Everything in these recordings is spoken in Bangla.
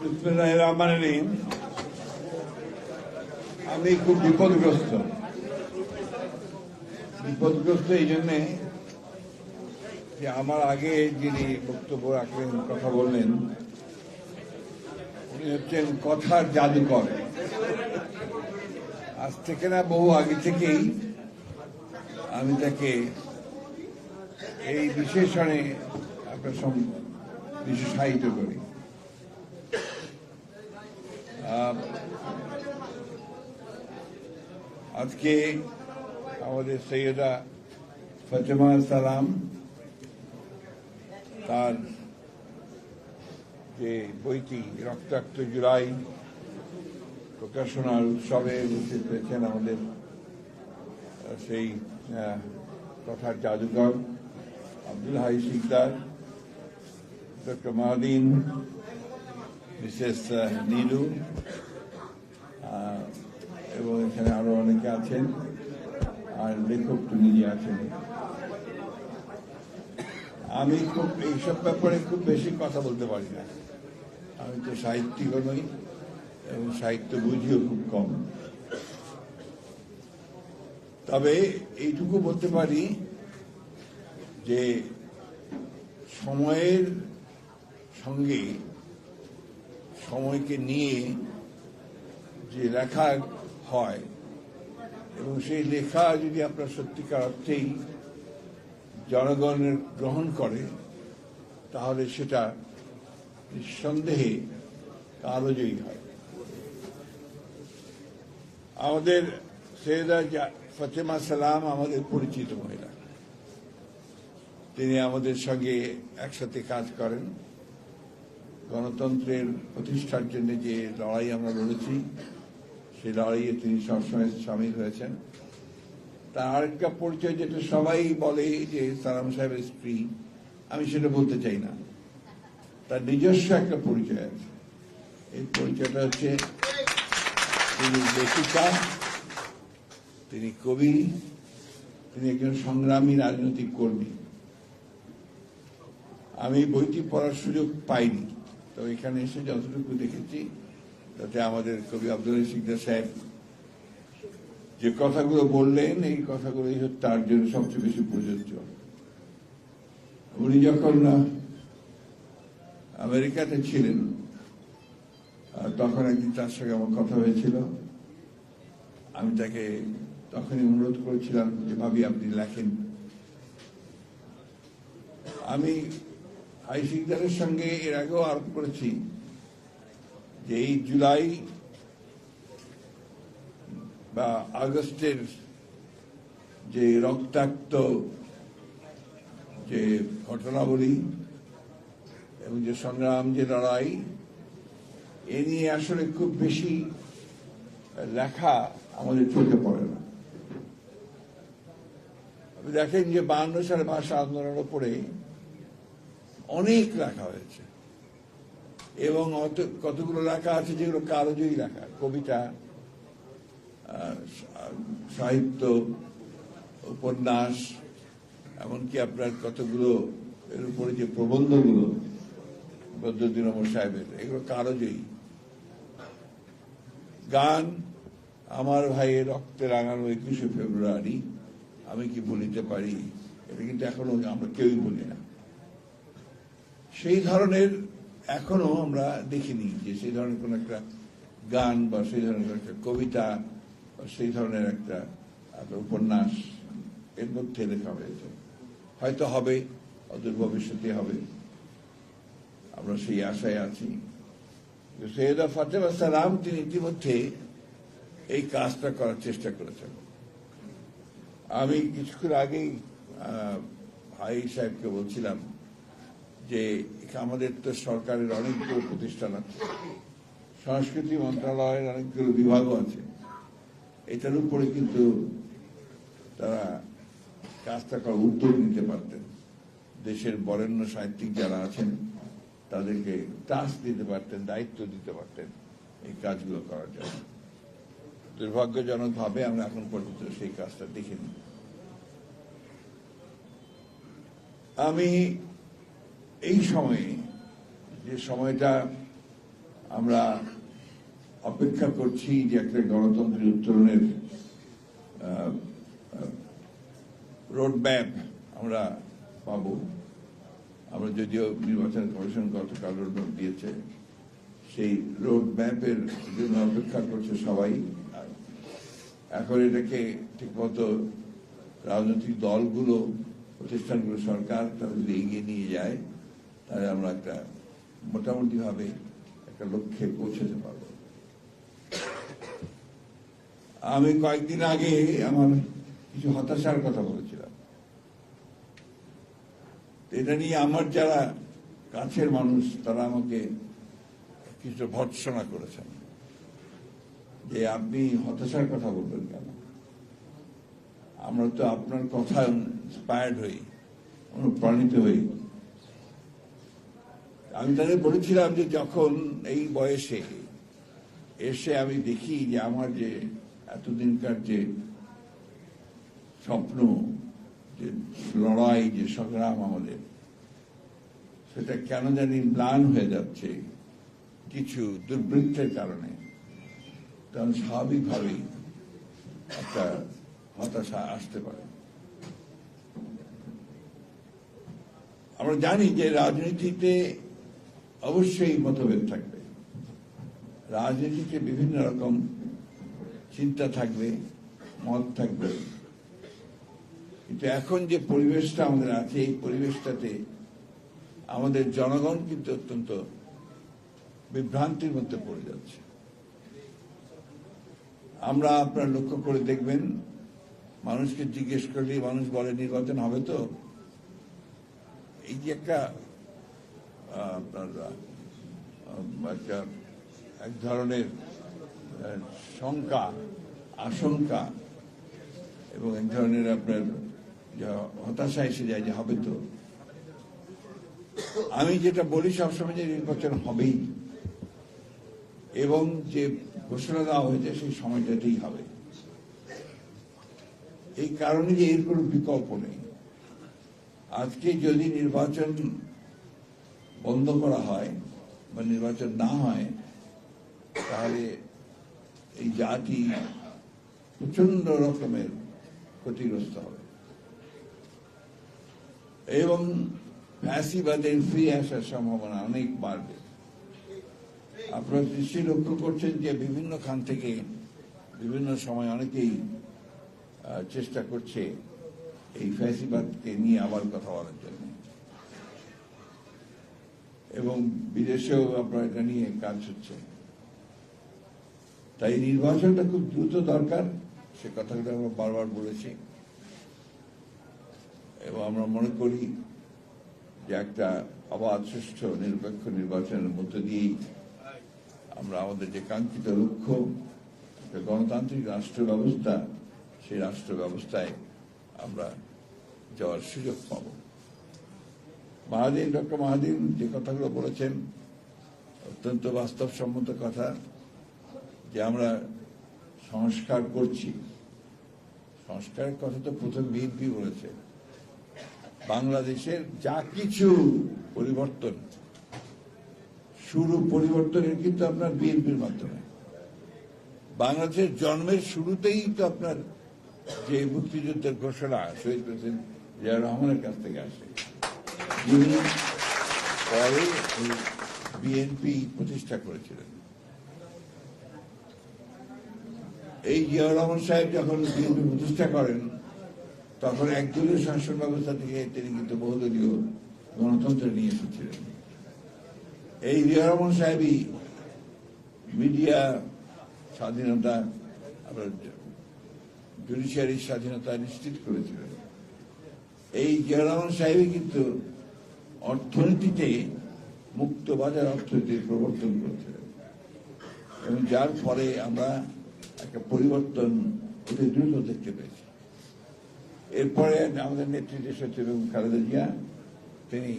বিসমিল্লাহির রহমানির রহিম। আমি খুব বিপদগ্রস্ত। বিপদগ্রস্ত এই জন্যে যে আমার আগে যিনি বক্তব্য রাখলেন, কথা বললেন, উনি হচ্ছেন কথার জাদুকর আজ থেকে না বহু আগে থেকেই আমি তাকে এই বিশেষণে আপনার সম- বিশেষায়িত করি। আজকে আমাদের সৈয়দা ফতেমা সালাম তার যে বইটি, রক্তাক্ত জুলাই প্রকাশনার উৎসবে উপস্থিত হয়েছেন আমাদের সেই কথার জাদুকর আব্দুল হাই সিকদার, ডক্টর মাহদিন মিসেস নীলু এবং এখানে আরও অনেকে আছেন আর লেখক তো নিজে আছেন আমি খুব, এইসব ব্যাপারে খুব বেশি কথা বলতে পারি না। আমি তো সাহিত্যিকও নই, এবং সাহিত্য বুঝিও খুব কম। তবে এইটুকু বলতে পারি যে, সময়ের সঙ্গে সময়কে নিয়ে যে লেখা হয় এবং সেই লেখা যদি আপনার সত্যিকার অর্থেই জনগণের গ্রহণ করে, তাহলে সেটা নিঃসন্দেহে কালোজয়ী হয়। আমাদের সৈয়দা ফতেমা সালাম আমাদের পরিচিত মহিলা। তিনি আমাদের সঙ্গে একসাথে কাজ করেন। গণতন্ত্রের প্রতিষ্ঠার জন্য যে লড়াই আমরা লড়েছি, সেই লড়াইয়ে তিনি সবসময় সামিল হয়েছেন। তার আরেকটা পরিচয় যেটা সবাই বলে যে সালাম সাহেবের স্ত্রী, আমি সেটা বলতে চাই না। তার নিজস্ব একটা পরিচয় আছে। এই পরিচয়টা হচ্ছে তিনি লেখিকা, তিনি কবি, তিনি একজন সংগ্রামী রাজনৈতিক কর্মী। আমি বইটি পড়ার সুযোগ পাইনি। তো এখানে এসে যতটুকু দেখেছি, তাতে আমাদের কবি আব্দুল সিকদার সাহেব যে কথাগুলো বললেন, এই কথাগুলোই তার জন্য সবচেয়ে বেশি প্রযোজ্য। উনি যখন আমেরিকাতে ছিলেন তখন একদিন তার সঙ্গে আমার কথা হয়েছিল। আমি তাকে তখনই অনুরোধ করেছিলাম যে, ভাবি, আপনি লেখেন। আমি হাই সিকদারের সঙ্গে এর আগেও আরোপ করেছি যে এই জুলাই বা আগস্টের যে রক্তাক্ত যে ঘটনাবলী এবং যে সংগ্রাম, যে লড়াই, এ নিয়ে আসলে খুব বেশি লেখা আমাদের চোখে পড়ে না। দেখেন যে বায়ান্ন সালে ভাষা আন্দোলনের উপরে অনেক লেখা হয়েছে। এবং অত- কতগুলো লেখা আছে যেগুলো কালোজয়ী লেখা কবিতা সাহিত্য, উপন্যাস, এমনকি আপনার কতগুলো, এর উপরে যে প্রবন্ধগুলো, বদ্রুদ্দিন ওমর সাহেবের, এগুলো কালোজয়ী গান আমার ভাইয়ের রক্তে রাঙানো একুশে ফেব্রুয়ারি, আমি কি বলিতে পারি? এটা কিন্তু এখনও আমরা কেউই বলি না। সেই ধরনের এখনও আমরা দেখিনি যে সেই ধরনের কোন একটা গান বা সেই ধরনের একটা কবিতা বা সেই ধরনের একটা উপন্যাস এর মধ্যে লেখা হয়েছে। হয়তো হবে অদূর ভবিষ্যতে হবে। আমরা সেই আশায় আছি। সৈয়দা ফাতেমা সালাম তিনি ইতিমধ্যে এই কাজটা করার চেষ্টা করেছেন। আমি কিছুক্ষণ আগেই আহ, ভাই সাহেবকে বলছিলাম যে আমাদের তো সরকারের অনেকগুলো প্রতিষ্ঠান আছে, সংস্কৃতি মন্ত্রণালয়ের অনেকগুলো বিভাগও আছে। এটার উপরে কিন্তু তারা কাজটা করার উদ্যোগ নিতে পারতেন। দেশের বরেণ্য সাহিত্যিক যারা আছেন, তাদেরকে টাস্ক দিতে পারতেন, দায়িত্ব দিতে পারতেন এই কাজগুলো করার জন্য। দুর্ভাগ্যজনকভাবে আমরা এখন পর্যন্ত সেই কাজটা দেখিনি। আমি এই সময়ে, যে সময়টা আমরা অপেক্ষা করছি যে একটা গণতন্ত্রের উত্তরণের রোড ম্যাপ আমরা পাবো। আমরা যদিও নির্বাচন কমিশন গতকাল রোড ম্যাপ দিয়েছে, সেই রোড ম্যাপের জন্য অপেক্ষা করছে সবাই। এখন এটাকে ঠিকমতো রাজনৈতিক দলগুলো, প্রতিষ্ঠানগুলো, সরকার যদি এগিয়ে নিয়ে যায় তাহলে আমরা একটা মোটামুটি ভাবে একটা লক্ষ্যে পৌঁছতে পারব। আমি কয়েকদিন আগে আমার কিছু হতাশার কথা বলেছিলাম। এটা নিয়ে আমার যারা কাছের মানুষ, তারা আমাকে কিছু ভর্ৎসনা করেছেন যে আপনি হতাশার কথা বলবেন কেন? আমরা তো আপনার কথা ইন্সপায়ার্ড হই, অনুপ্রাণিত হই। আমি তাদের বলেছিলাম যে যখন এই বয়সে এসে আমি দেখি যে আমার যে এতদিনকার যে স্বপ্ন, যে লড়াই, যে সংগ্রাম আমাদের, সেটা কেন জানি ম্লান হয়ে যাচ্ছে কিছু দুর্বৃত্তের কারণে। তখন স্বাভাবিকভাবেই একটা হতাশা আসতে পারে। আমরা জানি যে রাজনীতিতে অবশ্যই মতভেদ থাকবে। রাজনীতিতে বিভিন্ন রকম চিন্তা থাকবে, মত থাকবে। কিন্তু এখন যে পরিবেশটা আমাদের আছে, এই পরিবেশটাতে আমাদের জনগণ কিন্তু অত্যন্ত বিভ্রান্তির মধ্যে পড়ে যাচ্ছে। আমরা আপনার লক্ষ্য করে দেখবেন, মানুষকে জিজ্ঞেস করলে মানুষ বলে নির্বাচন হবে তো? এই যে একটা আপনার একটা এক ধরনের শঙ্কা আশঙ্কা এবং এক ধরনের আপনার হতাশা এসে যায় যে হবে তো, আমি যেটা বলি সবসময় যে নির্বাচন হবেই এবং যে ঘোষণা দেওয়া হয়েছে সেই সময়টাতেই হবে। এই কারণে যে এর কোনো বিকল্প নেই। আজকে যদি নির্বাচন বন্ধ করা হয় বা নির্বাচন না হয়, তাহলে এই জাতি প্রচণ্ড রকমের ক্ষতিগ্রস্ত হবে। এবং ফ্যাসিবাদের ফিরে আসার সম্ভাবনা অনেক বাড়বে। আপনারা নিশ্চয়ই লক্ষ্য করছেন যে বিভিন্ন খান থেকে বিভিন্ন সময় অনেকেই চেষ্টা করছে এই ফ্যাসিবাদকে নিয়ে আবার কথা বলার জন্য। এবং বিদেশেও আপনার এটা নিয়ে কাজ হচ্ছে। তাই নির্বাচনটা খুব দ্রুত দরকার, সে কথাগুলো আমরা বারবার বলেছি। এবং আমরা মনে করি যে একটা অবাধ সুষ্ঠু নিরপেক্ষ নির্বাচনের মধ্য দিয়েই আমরা আমাদের যে কাঙ্ক্ষিত লক্ষ্য গণতান্ত্রিক রাষ্ট্র ব্যবস্থা সেই রাষ্ট্র ব্যবস্থায় আমরা যাওয়ার সুযোগ পাব। মাহাদিন ডক্টর মাহাদিন যে কথাগুলো বলেছেন, অত্যন্ত বাস্তবসম্মত কথা, যে আমরা সংস্কার করছি। সংস্কারের কথা তো প্রথম বিএনপি বলেছে। বাংলাদেশের যা কিছু পরিবর্তন, শুরু পরিবর্তনের কিন্তু আপনার বিএনপির মাধ্যমে। বাংলাদেশের জন্মের শুরুতেই তো আপনার যে মুক্তিযুদ্ধের ঘোষণা, শহীদ প্রেসিডেন্ট জিয়া রহমানের কাছ থেকে আসে। যিনি পরে বিএনপি প্রতিষ্ঠা করেছিলেন এই জিয়াউর রহমান সাহেব যখন বিএনপি প্রতিষ্ঠা করেন, তখন একদলীয় শাসন ব্যবস্থা থেকে তিনি কিন্তু বহুদলীয় গণতন্ত্র নিয়ে এসেছিলেন। এই জিয়া রহমান সাহেবই মিডিয়া স্বাধীনতা, আপনার জুডিশিয়ারির স্বাধীনতা নিশ্চিত করেছিলেন। এই জিয়া রহমান সাহেবই কিন্তু অর্থনীতিতে মুক্ত বাজার অর্থনীতির প্রবর্তন করেছিলেন এবং যার ফলে আমরা একটা পরিবর্তন অতি দ্রুত দেখতে পেয়েছি। এরপরে আমাদের নেতৃত্বে সচিব এবং খালেদা জিয়া, তিনি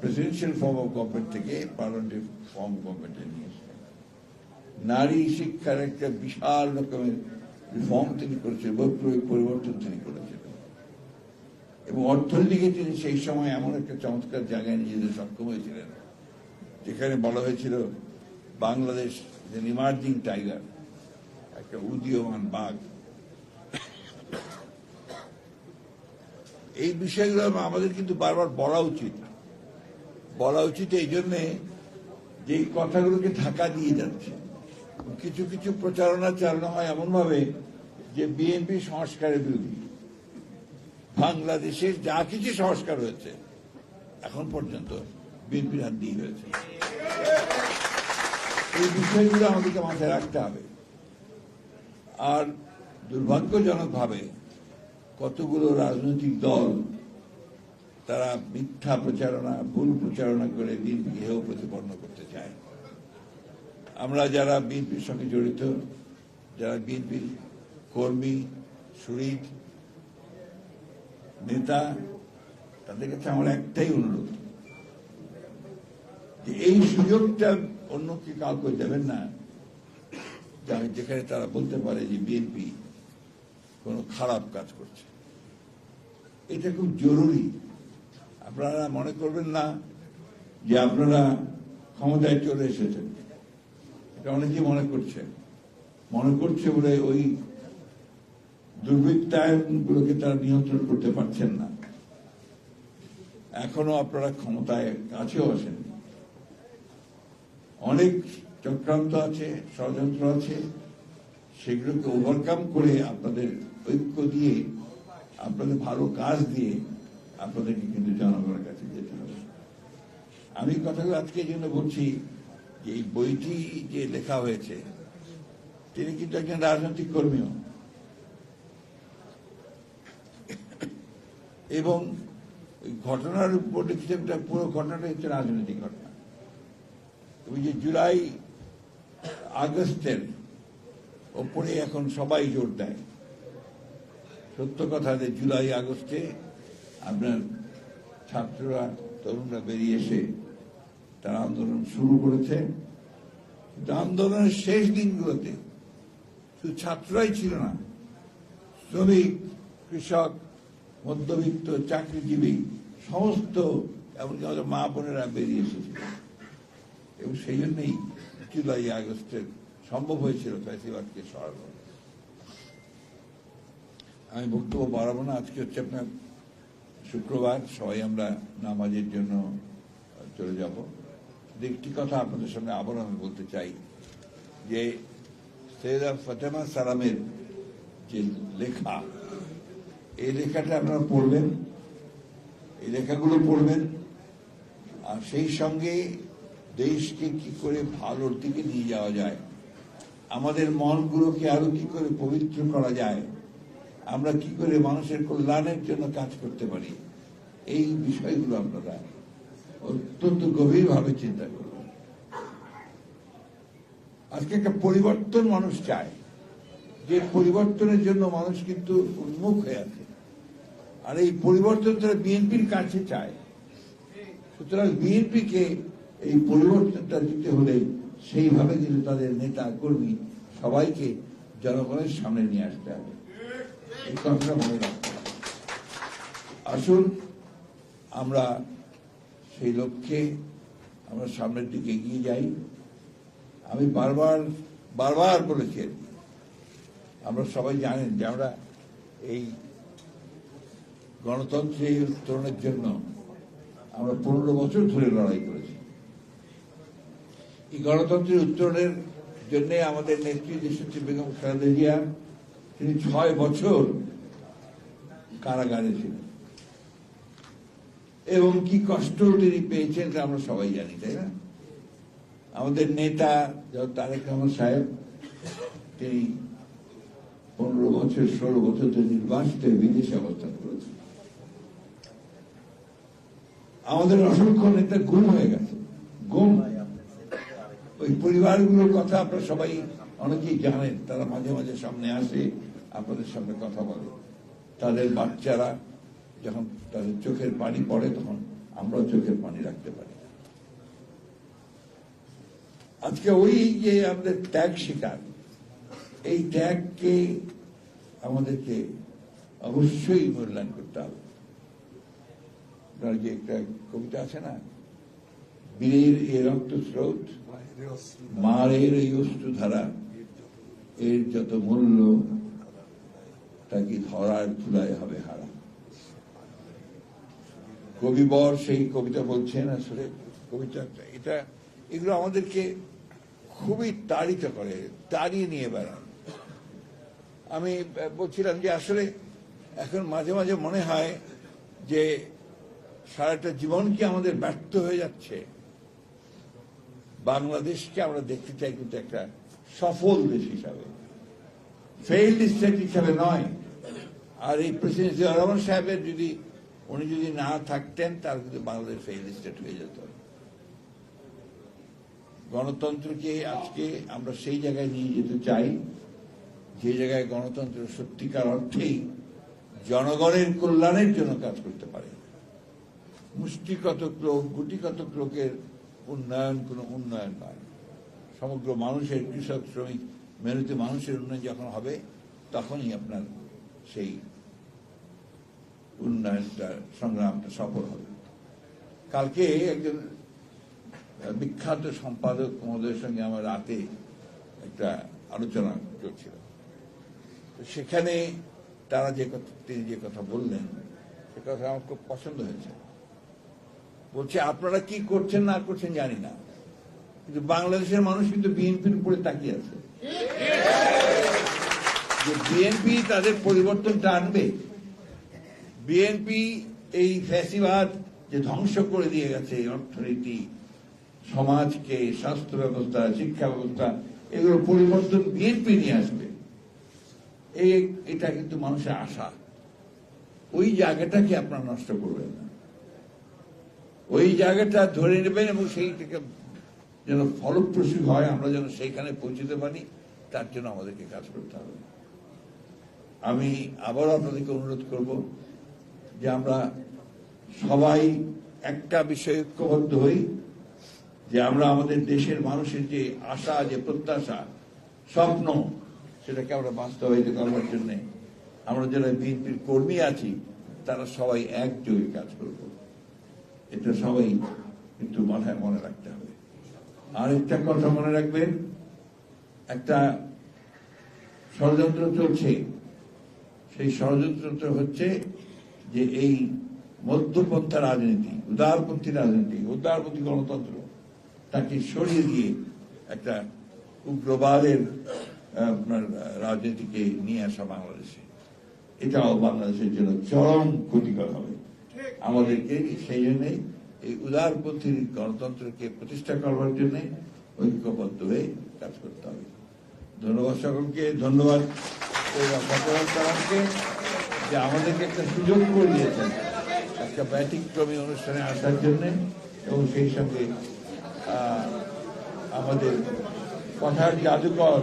প্রেসিডেন্সিয়াল ফর্ম অফ গভর্নমেন্ট থেকে পার্লামেন্টারি ফর্ম গভর্নমেন্টে নিয়ে নারী শিক্ষার একটা বিশাল রকমের রিফর্ম তিনি করেছেন, বৈপ্লবিক পরিবর্তন তিনি করেছিলেন এবং অর্থনীতিকে তিনি সেই সময় এমন একটা চমৎকার জায়গায় নিজেদের সক্ষম হয়েছিলেন, যেখানে বলা হয়েছিল বাংলাদেশ ইমার্জিং টাইগার একটা উদীয়মান বাঘ। এই বিষয়গুলো আমাদের কিন্তু বারবার বলা উচিত। বলা উচিত এই জন্যে যে এই কথাগুলোকে ঢাকা দিয়ে যাচ্ছে। কিছু কিছু প্রচারণা চালানো হয় এমনভাবে যে বিএনপি সংস্কারের বিরোধী। বাংলাদেশের যা কিছু সংস্কার হয়েছে, এখন পর্যন্ত বিএনপির হাত দিয়ে হয়েছে। এই বিষয়গুলো আমাদেরকে মাথায় রাখতে হবে। আর দুর্ভাগ্যজনকভাবে কতগুলো রাজনৈতিক দল তারা মিথ্যা প্রচারণা, ভুল প্রচারণা করে বিএনপিকে হেয় প্রতিপন্ন করতে চায়। আমরা যারা বিএনপির সঙ্গে জড়িত, যারা বিএনপির কর্মী শরীর নেতা, তাদের কাছে আমার একটাই অনুরোধ যে এই সুযোগটা অন্য অন্যকে কাউকে দেবেন না। যে- যেখানে তারা বলতে পারে যে বিএনপি কোনো খারাপ কাজ করছে। এটা খুব জরুরি। আপনারা মনে করবেন না যে আপনারা ক্ষমতায় চলে এসেছেন। এটা অনেকেই মনে করছে। মনে করছে বলে ওই দুর্বৃত্তায়নগুলোকে তারা নিয়ন্ত্রণ করতে পারছেন না। এখনও আপনারা ক্ষমতায় কাছেও আসেন অনেক চক্রান্ত আছে, ষড়যন্ত্র আছে, সেগুলোকে ওভারকাম করে আপনাদের ঐক্য দিয়ে, আপনাদের ভালো কাজ দিয়ে আপনাদেরকে কিন্তু জনগণের কাছে যেতে হবে। আমি কথাগুলো আজকে জন্য বলছি যে এই বইটি যে লেখা হয়েছে, তিনি কিন্তু একজন রাজনৈতিক কর্মীও। এবং ঘটনার উপর লিখেছেন পুরো ঘটনাটা হচ্ছে রাজনৈতিক ঘটনা। ওই যে জুলাই আগস্টের ওপরে এখন সবাই জোর দেয়। সত্য কথা যে জুলাই আগস্টে আপনার ছাত্ররা, তরুণরা বেরিয়ে এসে তারা আন্দোলন শুরু করেছে। কিন্তু আন্দোলনের শেষ দিনগুলোতে শুধু ছাত্ররাই ছিল না, শ্রমিক, কৃষক মধ্যবিত্ত, চাকরিজীবী, সমস্ত এমনকি আমাদের মা বোনেরা বেরিয়ে এসেছিল এবং সেই জন্যই জুলাই আগস্টের সম্ভব হয়েছিল ফ্যাসিবাদকে সরানো। আমি বক্তব্য বাড়াবো না, আজকে হচ্ছে আপনার শুক্রবার, সবাই আমরা নামাজের জন্য চলে যাব। একটি কথা আপনাদের সঙ্গে আবার আমি বলতে চাই, যে সৈয়দা ফতেমা সালামের যে লেখা এই লেখাটা আপনারা পড়বেন, এই লেখাগুলো পড়বেন, আর সেই সঙ্গে দেশকে কি করে ভালোর দিকে নিয়ে যাওয়া যায়, আমাদের মনগুলোকে আরও কি করে পবিত্র করা যায়, আমরা কি করে মানুষের কল্যাণের জন্য কাজ করতে পারি, এই বিষয়গুলো আপনারা অত্যন্ত গভীরভাবে চিন্তা করবেন আজকে একটা পরিবর্তন মানুষ চায়। যে পরিবর্তনের জন্য মানুষ কিন্তু উন্মুখ হয়ে আছে। আর এই পরিবর্তন তারা বিএনপির কাছে চায়। সুতরাং বিএনপিকে এই পরিবর্তনটা দিতে হলে সেইভাবে কিন্তু তাদের নেতা, কর্মী সবাইকে জনগণের সামনে নিয়ে আসতে হবে। এই কথাটা মনে রাখতে আসুন, আমরা সেই লক্ষ্যে আমরা সামনের দিকে এগিয়ে যাই। আমি বারবার বারবার বলেছি। আমরা সবাই জানেন যে আমরা এই গণতন্ত্রের উত্তরণের জন্য আমরা পনেরো বছর ধরে লড়াই করেছি। এই গণতন্ত্রের উত্তরণের জন্য আমাদের নেত্রী দেশত্রী বেগম খালেদা তিনি ছয় বছর কারাগারে ছিলেন। এবং কি কষ্ট তিনি পেয়েছেন তা আমরা সবাই জানি, তাই না? আমাদের নেতা তারেক রহমান সাহেব, তিনি পনেরো বছর ষোলো বছর ধরে নির্বাসিত বিদেশে অবস্থান করেছেন আমাদের অসংখ্য নেতা গুম হয়ে গেছে গুম ওই পরিবারগুলোর কথা আপনারা সবাই অনেকেই জানেন তারা মাঝে মাঝে সামনে আসে আপনাদের সামনে কথা বলে তাদের বাচ্চারা যখন তাদের চোখের পানি পড়ে তখন আমরাও চোখের পানি রাখতে পারি আজকে ওই যে আমাদের ত্যাগ শিকার এই ত্যাগকে আমাদেরকে অবশ্যই মূল্যায়ন করতে হবে। আপনার যে একটা কবিতা আছে না? বীরের এ রক্তস্রোত, মারের এই অশ্রুধারা, এর যত মূল্য, তা কি ধরার ধুলায় হবে হারা? কবিবর সেই কবিতা বলছেন আসলে, কবিতা এটা, এগুলো আমাদেরকে খুবই তাড়িত করে, তাড়িয়ে নিয়ে বেড়ান আমি বলছিলাম যে আসলে এখন মাঝে মাঝে মনে হয় যে সারাটা জীবন কি আমাদের ব্যর্থ হয়ে যাচ্ছে? বাংলাদেশকে আমরা দেখতে চাই কিন্তু একটা সফল দেশ হিসাবে। ফেইল্ড স্টেট হিসাবে নয়। আর এই প্রেসিডেন্ট জিয়া রহমান সাহেবের যদি, উনি যদি না থাকতেন, তাহলে কিন্তু বাংলাদেশ ফেইল স্টেট হয়ে যেত। গণতন্ত্রকে আজকে আমরা সেই জায়গায় নিয়ে যেতে চাই। যে জায়গায় গণতন্ত্র সত্যিকার অর্থেই জনগণের কল্যাণের জন্য কাজ করতে পারে। মুষ্টিগত লোক গুটিগত লোকের উন্নয়ন কোনো উন্নয়ন নয়। সমগ্র মানুষের, কৃষক, শ্রমিক মেহনতি মানুষের উন্নয়ন যখন হবে, তখনই আপনার সেই উন্নয়নটা, সংগ্রামটা সফল হবে। কালকে একজন বিখ্যাত সম্পাদক মহোদয়ের সঙ্গে আমার রাতে একটা আলোচনা চলছিল। সেখানে তারা যে কথা, তিনি যে কথা বললেন, সে কথা আমার খুব পছন্দ হয়েছে। বলছে, আপনারা কি করছেন, না করছেন জানি না। কিন্তু বাংলাদেশের মানুষ কিন্তু বিএনপির উপরে তাকিয়ে আছে। যে বিএনপি তাদের পরিবর্তনটা আনবে, বিএনপি এই ফ্যাসিবাদ যে ধ্বংস করে দিয়ে গেছে অর্থনীতি, সমাজকে, স্বাস্থ্য ব্যবস্থা, শিক্ষা ব্যবস্থা, এগুলো পরিবর্তন বিএনপি নিয়ে আসবে। এই এটা কিন্তু মানুষের আশা। ওই জায়গাটাকে আপনারা নষ্ট করবেন না? ওই জায়গাটা ধরে নেবেন এবং সেইটাকে যেন ফলপ্রসূ হয়, আমরা যেন সেইখানে পৌঁছতে পারি, তার জন্য আমাদেরকে কাজ করতে হবে। আমি আবারও আপনাদেরকে অনুরোধ করব যে আমরা সবাই একটা বিষয়ে ঐক্যবদ্ধ হই, যে আমরা আমাদের দেশের মানুষের যে আশা, যে প্রত্যাশা, স্বপ্ন সেটাকে আমরা বাস্তবায়িত করার জন্য আমরা যারা বিএনপির কর্মী আছি, তারা সবাই একযোগে কাজ করব। এটা সবাই একটু মাথায় মনে রাখতে হবে। আর একটা কথা মনে রাখবেন, একটা ষড়যন্ত্র চলছে। সেই ষড়যন্ত্রটা হচ্ছে যে এই মধ্যপন্থা রাজনীতি, উদারপন্থী রাজনীতি, উদারপন্থী গণতন্ত্র, তাকে সরিয়ে দিয়ে একটা উগ্রবাদের আপনার রাজনীতিকে নিয়ে আসা বাংলাদেশে। এটাও বাংলাদেশের জন্য চরম ক্ষতিকর হবে। আমাদেরকে সেই জন্য এই উদারপন্থী গণতন্ত্রকে প্রতিষ্ঠা করবার জন্য ঐক্যবদ্ধ হয়ে কাজ করতে হবে। ধন্যবাদ সকলকে ধন্যবাদ যে আমাদেরকে একটা সুযোগ করে দিয়েছেন একটা ব্যতিক্রমী অনুষ্ঠানে আসার জন্য এবং সেই সঙ্গে আমাদের কথার জাদুকর